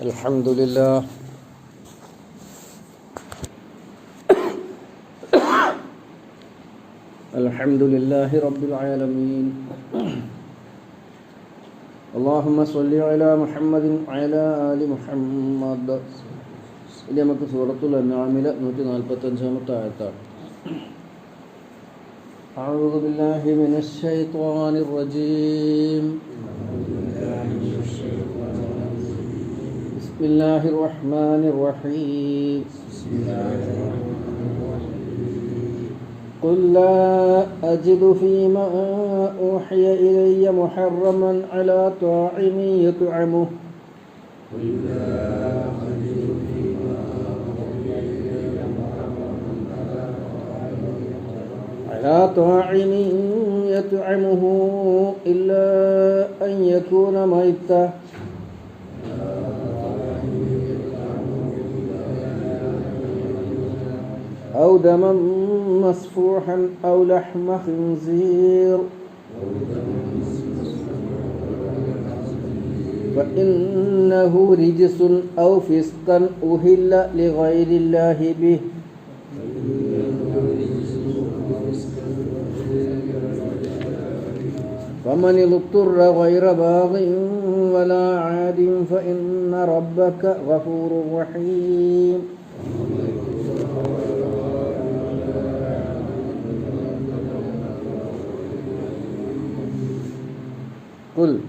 الحمد لله الحمد لله رب العالمين اللهم صل على محمد وعلى آل محمد ഇനി നമുക്ക് സൂറത്തുൽ അന്നാമിലെ നൂറ്റി നാൽപ്പത്തഞ്ചാമത്തെ ആയത്താണ് أعوذ بالله من الشيطان الرجيم بسم الله الرحمن الرحيم قل لا أجد فيما أوحي إلي محرما على طاعم يطعمه على طاعم يطعمه إلا أن يكون ميتا أو دما مسفوحا أو لحم خنزير. فإنه رجس أو فسقا أهل لغير الله به. فمن اضطر غير باغ ولا عاد فإن ربك غفور رحيم. കുൽ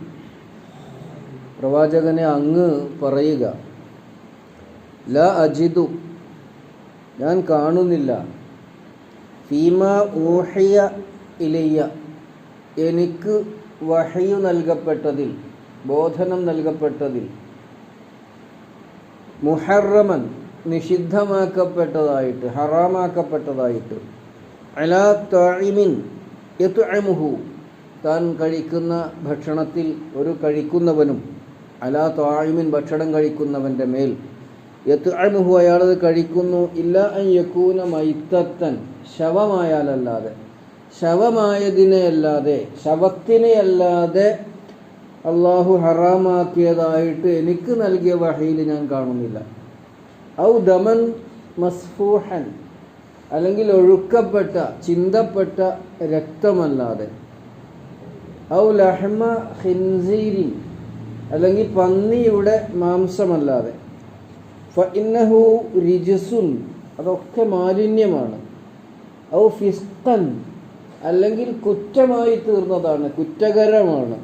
പ്രവാചകനെ അങ്ങ് പറയുക. ല അജിദു. ഞാൻ കാണുന്നില്ല. ഫീമ ഊഹിയ ഇലയ്യ. എനിക്ക് വഹയു നൽകപ്പെട്ടതിൽ ബോധനം നൽകപ്പെട്ടതിൽ. മുഹറമൻ നിഷിദ്ധമാക്കപ്പെട്ടതായിട്ട് ഹറാമാക്കപ്പെട്ടതായിട്ട്. അലാ തായിമിൻ യത്അമുഹു താൻ കഴിക്കുന്ന ഭക്ഷണത്തിൽ ഒരു കഴിക്കുന്നവനും അലാ തായുമിൻ ഭക്ഷണം കഴിക്കുന്നവന്റെ മേൽ യത്അമുഹു അയാളത് കഴിക്കുന്നു ഇല്ല യക്കൂന മൈത്തത്തൻ ശവമായാലല്ലാതെ. ശവമായതിനെ അല്ലാതെ അല്ലാതെ അള്ളാഹു ഹറാമാക്കിയതായിട്ട് എനിക്ക് നൽകിയ വഹയിൽ ഞാൻ കാണുന്നില്ല. ഔ ദമൻ മസ്ഫൂഹൻ അല്ലെങ്കിൽ ഒഴുക്കപ്പെട്ട ചിന്തപ്പെട്ട രക്തമല്ലാതെ. ഔ ലഹ്മ ഹിൻസീരി അല്ലെങ്കിൽ പന്നിയുടെ മാംസമല്ലാതെ. ഇന്നഹു റിജസുൻ. അതൊക്കെ മാലിന്യമാണ്. ഔ ഫിസ്തൻ അല്ലെങ്കിൽ കുറ്റമായി തീർന്നതാണ്. കുറ്റകരമാണ്.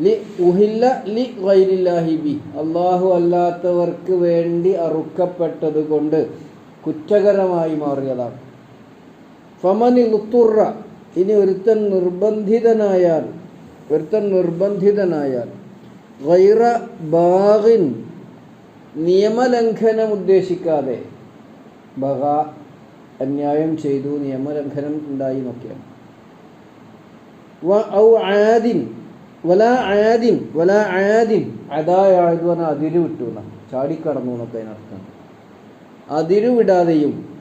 ലി ഉഹില്ല ലി വൈരില്ലാഹിബി അള്ളാഹു അല്ലാത്തവർക്ക് വേണ്ടി അറുക്കപ്പെട്ടത് കൊണ്ട് കുറ്റകരമായി മാറിയതാണ്. ഫമനി ലുത്തുറ ഇനി ഒരുത്തൻ നിർബന്ധിതനായാൽ ഒരുത്തൻ നിർബന്ധിതനായാൽ വൈറ ബാഗിൻ നിയമലംഘനം ഉദ്ദേശിക്കാതെ ബഹ അന്യായം ചെയ്തു നിയമലംഘനം ഉണ്ടായി നോക്കിയാണ് ഔ ആദിൻ വല ആദിൻ വല ആദിൻ. അതായത് അതിര് വിട്ടു ചാടിക്കടന്നു എന്നൊക്കെ അതിനർത്ഥം. അതിര് വിടാതെയും ഫൈനല്ലാഹ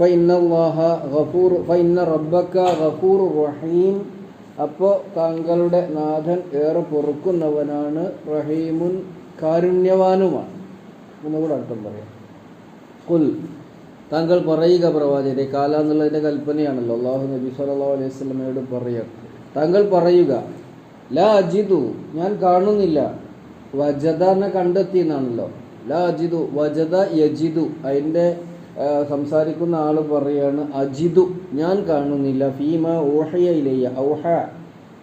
ഗഫൂർ ഫൈന റബ്ബക്ക ഗഫൂർ റഹീം അപ്പോൾ താങ്കളുടെ നാഥൻ ഏറെ പൊറുക്കുന്നവനാണ് റഹീമുൻ കാരുണ്യവാനുമാണ്. എന്നുകൂടെ അർത്ഥം പറയാം. കുൽ താങ്കൾ പറയുക പ്രവാചകരെ കാല എന്നുള്ളതിന്റെ കൽപ്പനയാണല്ലോ. അള്ളാഹു നബി സല്ലാ അലൈഹി സ്വലമയോട് പറയുക താങ്കൾ പറയുക ലാ അജിതു ഞാൻ കാണുന്നില്ല. വജദ എന്നെ കണ്ടെത്തി എന്നാണല്ലോ ലാ അജിതു വജദ യജിതു അതിന്റെ സംസാരിക്കുന്ന ആൾ പറയാണ് അജിതു ഞാൻ കാണുന്നില്ല. ഫീമ ഊഹയ ഇലയ്യ. ഔഹ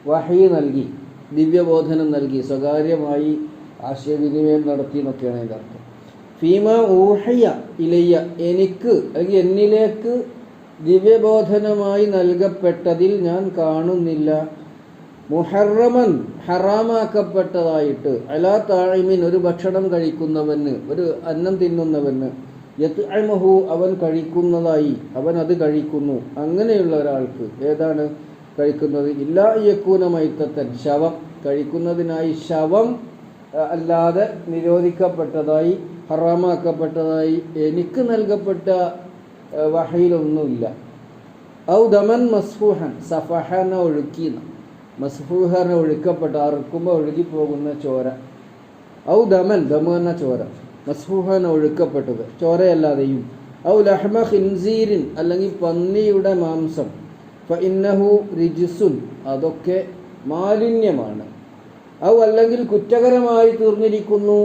വഹി നൽകി ദിവ്യബോധനം നൽകി സ്വകാര്യമായി ആശയവിനിമയം നടത്തി എന്നൊക്കെയാണ് അതിന്റെ അർത്ഥം. ഫീമ ഊഹയ ഇലയ്യ എനിക്ക് അല്ലെങ്കിൽ എന്നിലേക്ക് ദിവ്യബോധനമായി നൽകപ്പെട്ടതിൽ ഞാൻ കാണുന്നില്ല. മുഹറമൻ ഹറാമാക്കപ്പെട്ടതായിട്ട് അലാ താഴിമിൻ ഒരു ഭക്ഷണം കഴിക്കുന്നവന് ഒരു അന്നം തിന്നുന്നവന് യത്ത് അമഹു അവൻ കഴിക്കുന്നതായി അവൻ അത് കഴിക്കുന്നു. അങ്ങനെയുള്ള ഒരാൾക്ക് ഏതാണ് കഴിക്കുന്നത്? ഇല്ലാ യക്കൂന മൈത്തത്തൻ ശവം. കഴിക്കുന്നതിനായി ശവം അല്ലാതെ നിരോധിക്കപ്പെട്ടതായി ഹറാമാക്കപ്പെട്ടതായി എനിക്ക് നൽകപ്പെട്ട വഹയിലൊന്നുമില്ല. ഔ ദമൻ മസ്ഫൂഹൻ സഫഹന ഒഴുക്കി മസ്ഫൂഹന ഒഴുക്കപ്പെട്ട അറുക്കുമ്പോൾ ഒഴുകി പോകുന്ന ചോര. ഔ ദമൻ ദമ എന്ന ചോര. മസ്ഫൂഹൻ ഒഴുക്കപ്പെട്ടത് ചോരയല്ലാതെയും. ഔ ലഹ്മ ഖിൻസീരിൻ അല്ലെങ്കിൽ പന്നിയുടെ മാംസം. ഫ ഇന്നഹു റിജിസുൻ അതൊക്കെ മാലിന്യമാണ്. ഔ അല്ലെങ്കിൽ കുറ്റകരമായി തീർന്നിരിക്കുന്നു.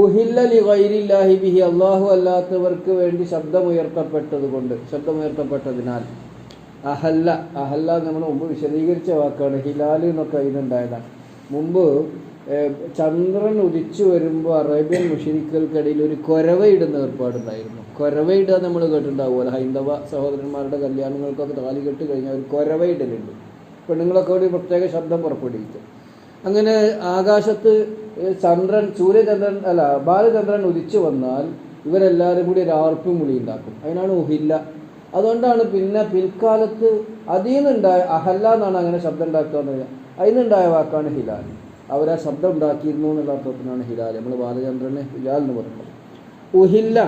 ഉഹില്ല വൈരില്ലാഹി ബിഹി അള്ളാഹു അല്ലാത്തവർക്ക് വേണ്ടി ശബ്ദമുയർത്തപ്പെട്ടത് കൊണ്ട് ശബ്ദമുയർത്തപ്പെട്ടതിനാൽ. അഹല്ല അഹല്ല നമ്മൾ മുമ്പ് വിശദീകരിച്ച വാക്കാണ് ഹിലാൽ എന്നൊക്കെ അതിനുണ്ടായതാണ്. മുമ്പ് ചന്ദ്രൻ ഉദിച്ചു വരുമ്പോൾ അറേബ്യൻ മുഷിരിക്കൽക്കിടയിൽ ഒരു കൊരവയിടുന്ന ഏർപ്പാടുണ്ടായിരുന്നു. കൊരവയിടുക നമ്മൾ കേട്ടിട്ടുണ്ടാവുമല്ലോ ഹൈന്ദവ സഹോദരന്മാരുടെ കല്യാണങ്ങൾക്കൊക്കെ താലി കെട്ട് കഴിഞ്ഞാൽ ഒരു കൊരവയിടലുണ്ട്. പെണ്ണുങ്ങളൊക്കെ ഒരു പ്രത്യേക ശബ്ദം പുറപ്പെടുവിക്കും. അങ്ങനെ ആകാശത്ത് ചന്ദ്രൻ സൂര്യചന്ദ്രൻ അല്ല ബാലചന്ദ്രൻ ഉദിച്ചു വന്നാൽ ഇവരെല്ലാവരും കൂടി ഒരു ആർപ്പും മുളി ഉണ്ടാക്കും. അതിനാണ് ഉഹില്ല. അതുകൊണ്ടാണ് പിന്നെ പിൽക്കാലത്ത് അതിൽ നിന്നുണ്ടായ അഹല്ല എന്നാണ് അങ്ങനെ ശബ്ദം ഉണ്ടാക്കുക എന്ന് അതിൽ നിന്നുണ്ടായ വാക്കാണ് ഹിലാൽ. അവരാ ശബ്ദം ഉണ്ടാക്കിയിരുന്നു എന്നുള്ള അർത്ഥത്തിനാണ് ഹിലാൽ. നമ്മൾ ബാലചന്ദ്രനെ ഹിലാൽ എന്ന് പറയുന്നത്. ഉഹില്ല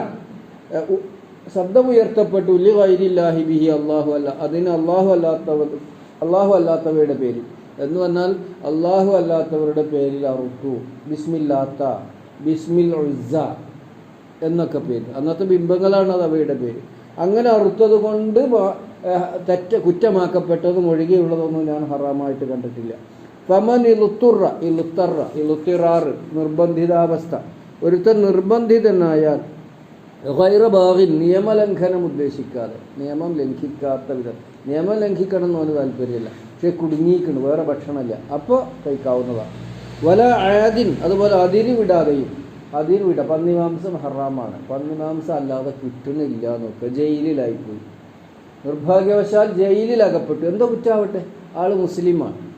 ശബ്ദം ഉയർത്തപ്പെട്ടു ഉല്ലി വൈരില്ലാഹി ബിഹി അള്ളാഹു അല്ല അതിന് അള്ളാഹു അല്ലാത്തവർ അള്ളാഹു അല്ലാത്തവയുടെ പേരിൽ. എന്ന് പറഞ്ഞാൽ അള്ളാഹു അല്ലാത്തവരുടെ പേരിൽ അറുത്തു. ബിസ്മില്ലാത്ത ബിസ്മിൽ എന്നൊക്കെ പേര്. അന്നത്തെ ബിംബങ്ങളാണ് അത് അവയുടെ പേര്. അങ്ങനെ അറുത്തത് കൊണ്ട് തെറ്റ് കുറ്റമാക്കപ്പെട്ടതും ഒഴികെയുള്ളതൊന്നും ഞാൻ ഹറാമായിട്ട് കണ്ടിട്ടില്ല. ഫമൻ ഇലുത്തുറ ഇലുത്തറ ഇലുത്തിറാറ് നിർബന്ധിതാവസ്ഥ. ഒരുത്തൻ നിർബന്ധിതനായാൽ ഹൈറബാഹിൻ നിയമലംഘനം ഉദ്ദേശിക്കാതെ നിയമം ലംഘിക്കാത്ത വിധം നിയമം ലംഘിക്കണം എന്ന് അവന് താല്പര്യമില്ല. പക്ഷെ കുടുങ്ങിയിക്കണം വേറെ ഭക്ഷണമില്ല. അപ്പോൾ കഴിക്കാവുന്നതാണ് വല ആദിൻ അതുപോലെ അതിര് വിടാതെയും അതിര് വിട പന്നിമാംസം ഹറാമാണ്. പന്നി മാംസം അല്ലാതെ കിട്ടുന്നില്ല നോക്കുക ജയിലിലായിപ്പോയി. നിർഭാഗ്യവശാൽ ജയിലിൽ അകപ്പെട്ടു എന്തോ കുറ്റാവട്ടെ? ആൾ മുസ്ലിമാണ്.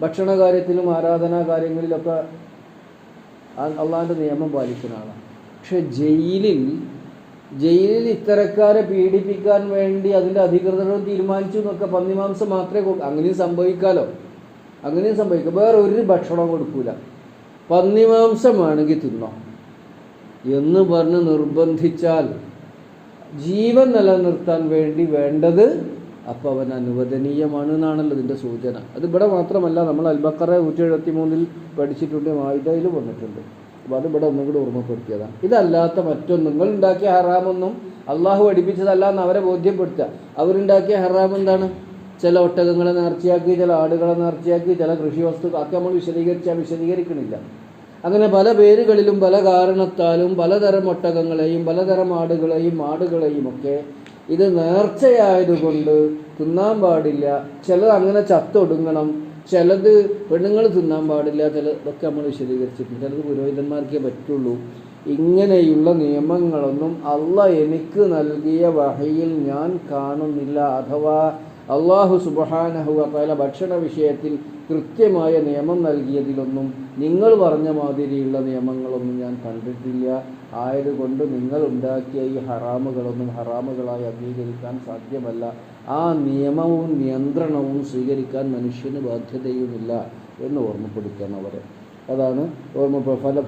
ഭക്ഷണ കാര്യത്തിലും ആരാധനാ കാര്യങ്ങളിലൊക്കെ അള്ളാഹിന്റെ നിയമം പാലിക്കുന്ന ആളാണ് പക്ഷെ ജയിലിൽ ജയിലിൽ ഇത്തരക്കാരെ പീഡിപ്പിക്കാൻ വേണ്ടി അതിന്റെ അധികൃതർ തീരുമാനിച്ചു എന്നൊക്കെ പന്നിമാംസം മാത്രമേ അങ്ങനെയും സംഭവിക്കാലോ? അങ്ങനെയും സംഭവിക്കാം. വേറെ ഒരു ഭക്ഷണം കൊടുക്കൂല. പന്നിമാംസമാണെങ്കിൽ തിന്നോ? എന്ന് പറഞ്ഞ് നിർബന്ധിച്ചാൽ ജീവൻ നിലനിർത്താൻ വേണ്ടി വേണ്ടത് അപ്പോൾ അവൻ അനുവദനീയമാണ് എന്നാണല്ലോ ഇതിന്റെ സൂചന. അത് ഇവിടെ മാത്രമല്ല നമ്മൾ അൽബക്കറ നൂറ്റി എഴുപത്തി മൂന്നിൽ പഠിച്ചിട്ടുണ്ട് മായുധയിൽ വന്നിട്ടുണ്ട്. അപ്പോൾ അത് ഇവിടെ ഒന്നും കൂടി ഓർമ്മപ്പെടുത്തിയതാണ് ഇതല്ലാത്ത മറ്റൊന്നും നിങ്ങൾ ഉണ്ടാക്കിയ ഹറാമൊന്നും അള്ളാഹു പഠിപ്പിച്ചതല്ല എന്ന് അവരെ ബോധ്യപ്പെടുത്തുക. അവരുണ്ടാക്കിയ ഹറാം എന്താണ്? ചില ഒട്ടകങ്ങളെ നേർച്ചയാക്കി ചില ആടുകളെ നേർച്ചയാക്കി ചില കൃഷി വസ്തുക്കൾ. ഒക്കെ നമ്മൾ വിശദീകരിച്ചാൽ വിശദീകരിക്കണില്ല. അങ്ങനെ പല പേരുകളിലും പല കാരണത്താലും പലതരം ഒട്ടകങ്ങളെയും പലതരം ആടുകളെയും ആടുകളെയും ഒക്കെ ഇത് നേർച്ചയായതുകൊണ്ട് തിന്നാൻ പാടില്ല. ചിലത് അങ്ങനെ ചത്തൊടുങ്ങണം. ചിലത് പെണ്ണുങ്ങൾ തിന്നാൻ പാടില്ല. ചിലതൊക്കെ നമ്മൾ വിശദീകരിച്ചിട്ടുണ്ട്. ചിലത് പുരോഹിതന്മാർക്കേ പറ്റുള്ളൂ. ഇങ്ങനെയുള്ള നിയമങ്ങളൊന്നും അല്ല എനിക്ക് നൽകിയ വഹയിൽ ഞാൻ കാണുന്നില്ല. അഥവാ അള്ളാഹു സുബഹാനഹുവല ഭക്ഷണ വിഷയത്തിൽ കൃത്യമായ നിയമം നൽകിയതിലൊന്നും നിങ്ങൾ പറഞ്ഞ മാതിരിയുള്ള നിയമങ്ങളൊന്നും ഞാൻ കണ്ടിട്ടില്ല. ആയതുകൊണ്ട് നിങ്ങൾ ഉണ്ടാക്കിയ ഈ ഹറാമുകളൊന്നും ഹറാമുകളായി അംഗീകരിക്കാൻ സാധ്യമല്ല. ആ നിയമവും നിയന്ത്രണവും സ്വീകരിക്കാൻ മനുഷ്യന് ബാധ്യതയുമില്ല എന്ന് ഓർമ്മപ്പെടുത്തണം അവരെ. അതാണ് ഓർമ്മ ഫല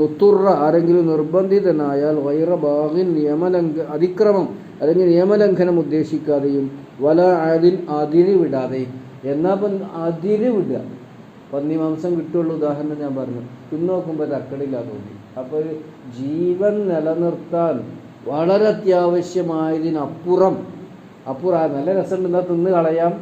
ലുത്തുറ ആരെങ്കിലും നിർബന്ധിതനായാൽ വൈറബാഹിൻ നിയമലംഘ അതിക്രമം അല്ലെങ്കിൽ നിയമലംഘനം ഉദ്ദേശിക്കാതെയും വല അതിൽ അതിരി വിടാതെയും എന്നാ ഇപ്പം വിടുക. പന്നി മാംസം കിട്ടുള്ള ഉദാഹരണം ഞാൻ പറഞ്ഞു. ഇന്ന് നോക്കുമ്പോൾ തക്കടില്ല തോന്നി. അപ്പോൾ ഒരു ജീവൻ നിലനിർത്താൻ വളരെ അത്യാവശ്യമായതിനപ്പുറം അപ്പുറം നല്ല രസമുണ്ട് എന്നാൽ തിന്ന് കളയാം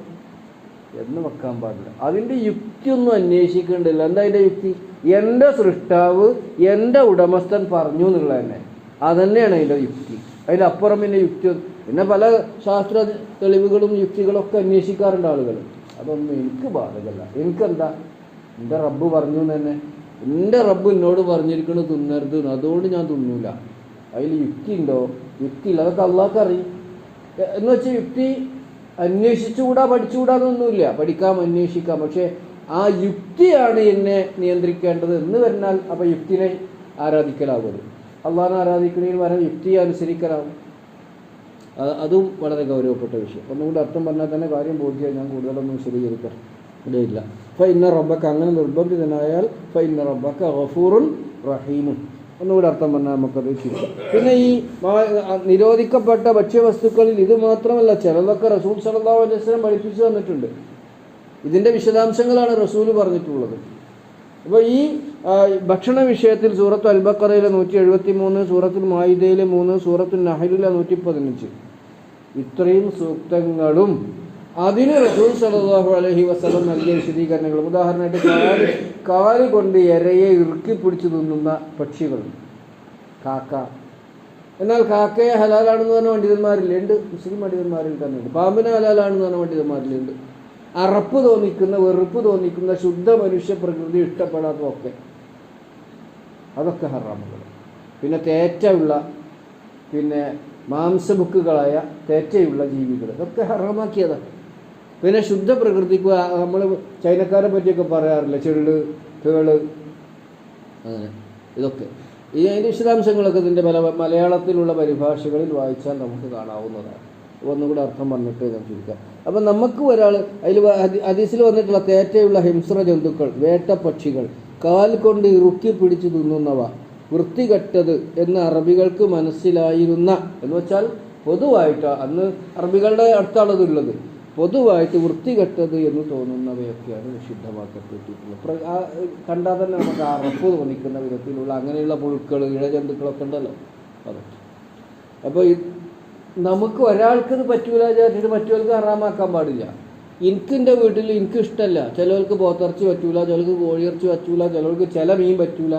എന്ന് വെക്കാൻ പാടില്ല. അതിന്റെ യുക്തിയൊന്നും അന്വേഷിക്കേണ്ടില്ല എന്താ അതിന്റെ യുക്തി? എന്റെ സൃഷ്ടാവ് എന്റെ ഉടമസ്ഥൻ പറഞ്ഞു എന്നുള്ള തന്നെ അതന്നെയാണ് അതിന്റെ യുക്തി. അതിലപ്പുറം പിന്നെ യുക്തി പിന്നെ പല ശാസ്ത്ര തെളിവുകളും യുക്തികളൊക്കെ അന്വേഷിക്കാറുണ്ട് ആളുകൾ അതൊന്നും എനിക്ക് ബാധകല്ല. എനിക്കെന്താ? എന്റെ റബ്ബ് പറഞ്ഞു തന്നെ. എന്റെ റബ്ബ് എന്നോട് പറഞ്ഞിരിക്കണത് തിന്നരുത്. അതുകൊണ്ട് ഞാൻ തിന്നൂല. അതിൽ യുക്തി ഉണ്ടോ യുക്തി ഇല്ല അതൊക്കെ അള്ളാഹ്ക്ക് എന്ന് വെച്ചാൽ യുക്തി അന്വേഷിച്ചുകൂടാ പഠിച്ചുകൂടാന്നൊന്നുമില്ല പഠിക്കാം അന്വേഷിക്കാം. പക്ഷേ ആ യുക്തിയാണ് എന്നെ നിയന്ത്രിക്കേണ്ടത് എന്ന് പറഞ്ഞാൽ അപ്പം യുക്തിനെ ആരാധിക്കലാകുമത് അള്ളാഹിനെ ആരാധിക്കുന്നതിന് പകരം യുക്തിയെ അനുസരിക്കലാവും അതും വളരെ ഗൗരവപ്പെട്ട വിഷയം. ഒന്നുകൂടി അർത്ഥം പറഞ്ഞാൽ തന്നെ കാര്യം ബോധ്യമായി. ഞാൻ കൂടുതലൊന്നും വിശദീകരിക്കാം ഇടയില്ല ഫ ഇന്ന റബ്ബക്ക് അങ്ങനെ നിർബന്ധിതനായാൽ ഫ ഇന്ന റബ്ബക്ക് ഗഫൂറുൻ റഹീമും ഒന്നുകൂടി അർത്ഥം പറഞ്ഞാൽ നമുക്കത് ചെയ്യാം പിന്നെ ഈ നിരോധിക്കപ്പെട്ട ഭക്ഷ്യവസ്തുക്കളിൽ ഇത് മാത്രമല്ല ചിലതൊക്കെ റസൂൽ വസല്ലം പഠിപ്പിച്ചു തന്നിട്ടുണ്ട്. ഇതിന്റെ വിശദാംശങ്ങളാണ് റസൂൽ പറഞ്ഞിട്ടുള്ളത്. അപ്പോൾ ഈ ഭക്ഷണ വിഷയത്തിൽ സൂറത്ത് അൽബക്കറയിലെ നൂറ്റി എഴുപത്തി മൂന്ന് സൂറത്തുൽ മായിദയിലെ മൂന്ന് സൂറത്തുൽ നഹലിലെ നൂറ്റി പതിനഞ്ച്. ഇത്രയും സൂക്തങ്ങളും അതിന് റസൂൽ സല്ലല്ലാഹു അലൈഹി വസല്ലം നൽകിയ വിശദീകരണങ്ങളും. ഉദാഹരണമായിട്ട് കാൽ കാൽ കൊണ്ട് ഇരയെ ഇറുക്കി പിടിച്ചു തിന്നുന്ന പക്ഷികൾ. കാക്ക. എന്നാൽ കാക്കയെ ഹലാലാണെന്ന് പറഞ്ഞ പണ്ഡിതന്മാരില്ല? ഉണ്ട്. മുസ്ലിം പണ്ഡിതന്മാരിൽ തന്നെ ഉണ്ട്. പാമ്പിനെ ഹലാലാണെന്ന് പറഞ്ഞ പണ്ഡിതന്മാരിലുണ്ട് അറപ്പ് തോന്നിക്കുന്ന വെറുപ്പ് തോന്നിക്കുന്ന ശുദ്ധ മനുഷ്യ പ്രകൃതി ഇഷ്ടപ്പെടാത്തതൊക്കെ. അതൊക്കെ ഹറാമുകൾ പിന്നെ തേറ്റയുള്ള പിന്നെ മാംസബുക്കുകളായ തേറ്റയുള്ള ജീവികൾ. ഇതൊക്കെ ഹറാമാക്കിയതാണ് പിന്നെ ശുദ്ധ പ്രകൃതിക്ക് നമ്മൾ ചൈനക്കാരെ പറ്റിയൊക്കെ പറയാറില്ല ചെള്ള് തേൾ അങ്ങനെ ഇതൊക്കെ. ഈ അതിന്റെ വിശദാംശങ്ങളൊക്കെ ഇതിന്റെ മല മലയാളത്തിലുള്ള പരിഭാഷകളിൽ വായിച്ചാൽ നമുക്ക് കാണാവുന്നതാണ്. ഒന്നുകൂടെ അർത്ഥം പറഞ്ഞിട്ട് ഞാൻ ചുരുക്കാം. അപ്പം നമുക്ക് ഒരാൾ അതിൽ ഹദീസിൽ വന്നിട്ടുള്ള തേറ്റയുള്ള ഹിംസ്ര ജന്തുക്കൾ വേട്ട പക്ഷികൾ കാൽ കൊണ്ട് ഇറുക്കി പിടിച്ചു തിന്നുന്നവ വൃത്തികെട്ടത് എന്ന് അറബികൾക്ക് മനസ്സിലായിരുന്ന എന്ന് വെച്ചാൽ പൊതുവായിട്ട് അന്ന് അറബികളുടെ അടുത്താണ് പൊതുവായിട്ട് വൃത്തികെട്ടത് എന്ന് തോന്നുന്നവയൊക്കെയാണ് നിഷിദ്ധമാക്കപ്പെട്ടിട്ടുള്ളത് ആ, കണ്ടാൽ തന്നെ നമുക്ക് അറപ്പ് തോന്നിക്കുന്ന വിധത്തിലുള്ള അങ്ങനെയുള്ള പുഴുക്കൾ ഇഴജന്തുക്കളൊക്കെ ഉണ്ടല്ലോ. അതൊക്കെ. അപ്പോൾ നമുക്ക് ഒരാൾക്ക് ഇത് പറ്റൂല വിചാരിച്ചിട്ട് മറ്റവർക്ക് ഹറാമാക്കാൻ പാടില്ല. എനിക്ക് എന്റെ വീട്ടിൽ എനിക്ക് ഇഷ്ടമല്ല ചിലവർക്ക് പോത്തിറച്ചി പറ്റൂല ചിലർക്ക് കോഴിയിറച്ചി പറ്റൂല ചിലവർക്ക് ചില മീൻ പറ്റൂല.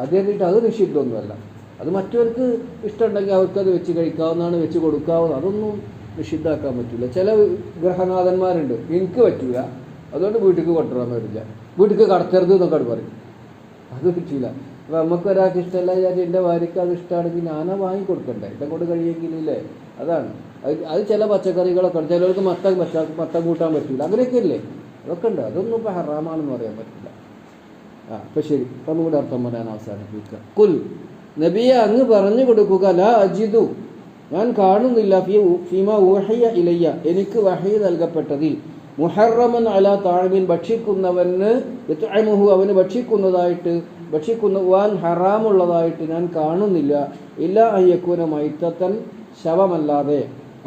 അത് കഴിഞ്ഞിട്ട് അത് നിഷിദ്ധമൊന്നുമല്ല. അത് മറ്റവർക്ക് ഇഷ്ടമുണ്ടെങ്കിൽ അവർക്കത് വെച്ച് കഴിക്കാവുന്നതാണ് വെച്ച് കൊടുക്കാവുന്ന അതൊന്നും നിഷിദ്ധാക്കാൻ പറ്റില്ല. ചില ഗ്രഹനാഥന്മാരുണ്ട്. എനിക്ക് പറ്റില്ല അതുകൊണ്ട് വീട്ടിലേക്ക് കൊണ്ടുവരാൻ പറ്റില്ല. വീട്ടിലേക്ക് കടത്തരുത് എന്നൊക്കെ പറയും. അത് പറ്റില്ല അപ്പം നമുക്ക് ഒരാൾക്ക് ഇഷ്ടമല്ല വിചാരിച്ച് എന്റെ ഭാര്യയ്ക്ക് അത് ഇഷ്ടമാണെങ്കിൽ ഞാനാ വാങ്ങിക്കൊടുക്കണ്ടേ എന്റെ കൊണ്ട് കഴിയെങ്കിലേ അതാണ്. അത് ചില പച്ചക്കറികളൊക്കെ ചിലർക്ക് മത്തം പച്ച മത്തം കൂട്ടാൻ പറ്റില്ല അങ്ങനെയൊക്കെ ഇല്ലേ? അതൊക്കെ ഉണ്ട്. അതൊന്നും ഇപ്പോൾ ഹറാമാണെന്ന് പറയാൻ പറ്റില്ല. ആ അപ്പം ശരി. അപ്പം ഒന്നുകൂടെ അർത്ഥം പറയാൻ അവസാനിപ്പിക്കുക. കുൽ നബിയെ അങ്ങ് പറഞ്ഞു കൊടുക്കുക ലാ അജിദു ഞാൻ കാണുന്നില്ല ഫീമ ഊഹയ്യ ഇലയ്യ എനിക്ക് വഹി നൽകപ്പെട്ടതിൽ. മുഹറമൻ അല താഴ്മീൻ ഭക്ഷിക്കുന്നവന് യത്അമുഹു അവന് ഭക്ഷിക്കുന്നതായിട്ട് ഭക്ഷിക്കുന്ന വാൻ ഹറാമുള്ളതായിട്ട് ഞാൻ കാണുന്നില്ല. ഇല്ല അയ്യക്കൂന മൈത്തത്തൻ ശവമല്ലാതെ.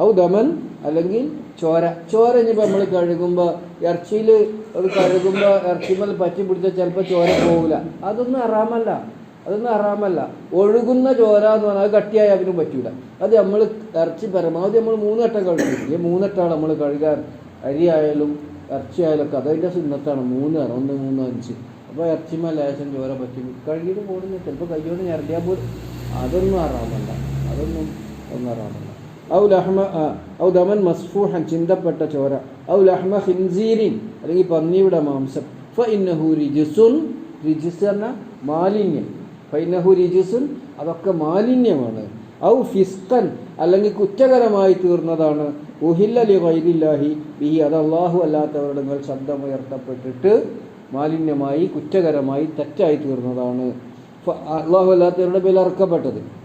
ഔ ദമൻ അല്ലെങ്കിൽ ചോര. ചോര ഇനിയിപ്പോൾ നമ്മൾ കഴുകുമ്പോൾ ഇറച്ചിയിൽ അത് കഴുകുമ്പോൾ ഇറച്ചിമൽ പറ്റി പിടിച്ചാൽ ചിലപ്പോൾ ചോര പോകില്ല അതൊന്നും അറാമല്ല അതൊന്നും അറാമല്ല ഒഴുകുന്ന ചോര എന്ന് പറഞ്ഞാൽ അത് കട്ടിയായി അതിനും പറ്റൂല. അത് നമ്മൾ ഇറച്ചി പരമാവധി നമ്മൾ മൂന്നെട്ടം കഴുകും. ഈ മൂന്നെട്ടാണ് നമ്മൾ കഴുകാൻ അരി ആയാലും ഇറച്ചി ആയാലും ഒക്കെ അതതിന്റെ സുന്നത്താണ്. മൂന്നാണ് ഒന്ന് മൂന്ന് അഞ്ച്. അപ്പോൾ ഇറച്ചിമ ലേശം ചോര പറ്റി കഴുകിയിട്ട് പോകുന്നില്ല ചിലപ്പോൾ കയ്യോട് ഞരടിയാൽ പോലും. അതൊന്നും അറാമല്ല അതൊന്നും ഒന്നും ഹറാമല്ല. ഔ ലഹ്മ ഔ ദമൻ മസ്ഫൂഹൻ ചിന്തപ്പെട്ട ചോര. ഔ ലഹ്മ ഹിൻസീരിൻ അല്ലെങ്കിൽ പന്നിയുടെ മാംസം. ഫ ഇന്നഹു റിജിസുൻ റിജിസ് എന്ന മാലിന്യം. ഫ ഇന്നഹു റിജിസുൻ അതൊക്കെ മാലിന്യമാണ്. ഔ ഫിസ്കൻ അല്ലെങ്കിൽ കുറ്റകരമായി തീർന്നതാണ്. ഉഹില്ലി വൈദില്ലാഹി ബിഹി അത് അള്ളാഹു അല്ലാത്തവരുടെ മേൽ ശബ്ദമുയർത്തപ്പെട്ടിട്ട് മാലിന്യമായി കുറ്റകരമായി തെറ്റായി തീർന്നതാണ്. അള്ളാഹു അല്ലാത്തവരുടെ മേൽ ഇറക്കപ്പെട്ടത്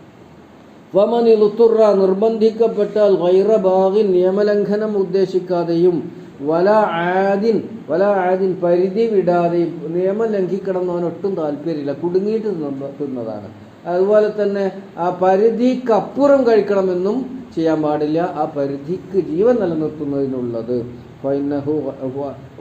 വമൻ ഇലുത്തുറ നിർബന്ധിക്കപ്പെട്ടാൽ വൈറബാഗിൻ നിയമലംഘനം ഉദ്ദേശിക്കാതെയും വല ആദിൻ വല ആദിൻ പരിധി വിടാതെയും നിയമം ലംഘിക്കണം അവൻ ഒട്ടും താല്പര്യമില്ല. കുടുങ്ങിയിട്ട് തിന്ന- തിന്നതാണ്. അതുപോലെ തന്നെ ആ പരിധിക്കപ്പുറം കഴിക്കണമെന്നും ചെയ്യാൻ പാടില്ല. ആ പരിധിക്ക് ജീവൻ നിലനിർത്തുന്നതിനുള്ളത്. ഫൈനഹു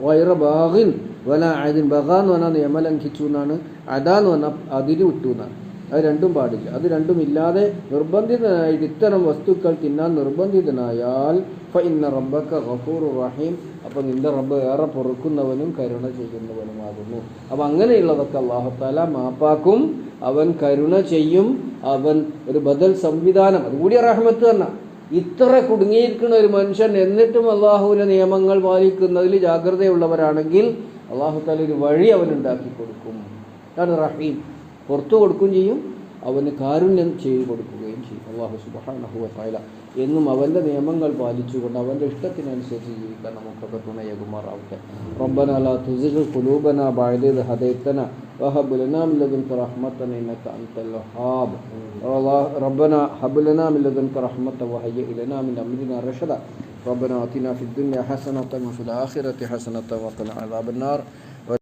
വൈറ ബാഗിൻ വല ആദിൻ ബഗ എന്ന് പറഞ്ഞാൽ നിയമം ലംഘിച്ചു എന്നാണ് അതാന്ന് പറഞ്ഞാൽ അതിര് വിട്ടു എന്നാണ്. അത് രണ്ടും പാടില്ല. അത് രണ്ടും ഇല്ലാതെ നിർബന്ധിതനായിട്ട് ഇത്തരം വസ്തുക്കൾ തിന്നാൻ നിർബന്ധിതനായാൽ ഇന്ന റബ്ബക്ക ഗഫൂർ റഹീം. അപ്പോൾ നിന്റെ റബ്ബ് ഏറെ പൊറുക്കുന്നവനും കരുണ ചെയ്യുന്നവനുമാകുന്നു. അപ്പം അങ്ങനെയുള്ളതൊക്കെ അള്ളാഹുത്താല മാപ്പാക്കും. അവൻ കരുണ ചെയ്യും. അവൻ ഒരു ബദൽ സംവിധാനം. അതുകൂടി റഹ്മത്ത് തന്നെ. ഇത്ര കുടുങ്ങിയിരിക്കുന്ന ഒരു മനുഷ്യൻ എന്നിട്ടും അള്ളാഹുവിന്റെ നിയമങ്ങൾ പാലിക്കുന്നതിൽ ജാഗ്രതയുള്ളവരാണെങ്കിൽ അള്ളാഹുത്താല ഒരു വഴി അവനുണ്ടാക്കി കൊടുക്കും. അതാണ് റഹീം. പുറത്തു കൊടുക്കുകയും ചെയ്യും അവന് കാരുണ്യം ചെയ്തു കൊടുക്കുകയും ചെയ്യും അള്ളാഹു സുബാനഹുവ താല എന്നും അവൻ്റെ നിയമങ്ങൾ പാലിച്ചുകൊണ്ട് അവൻ്റെ ഇഷ്ടത്തിനനുസരിച്ച് ജീവിക്കാൻ നമുക്കൊക്കെ തുണയേകുമാറാവട്ടെ റബ്ബന ലാ തുസിഗ് ഖുലൂബന ബഅദ ഇദ് ഹദൈതന وهب لنا من لدنك رحمة إنك أنت الوهاب ربنا هب لنا من لدنك رحمة وهيئ لنا من أمرنا رشدا ربنا آتنا في الدنيا حسنة وفي الآخرة حسنة وقنا عذاب النار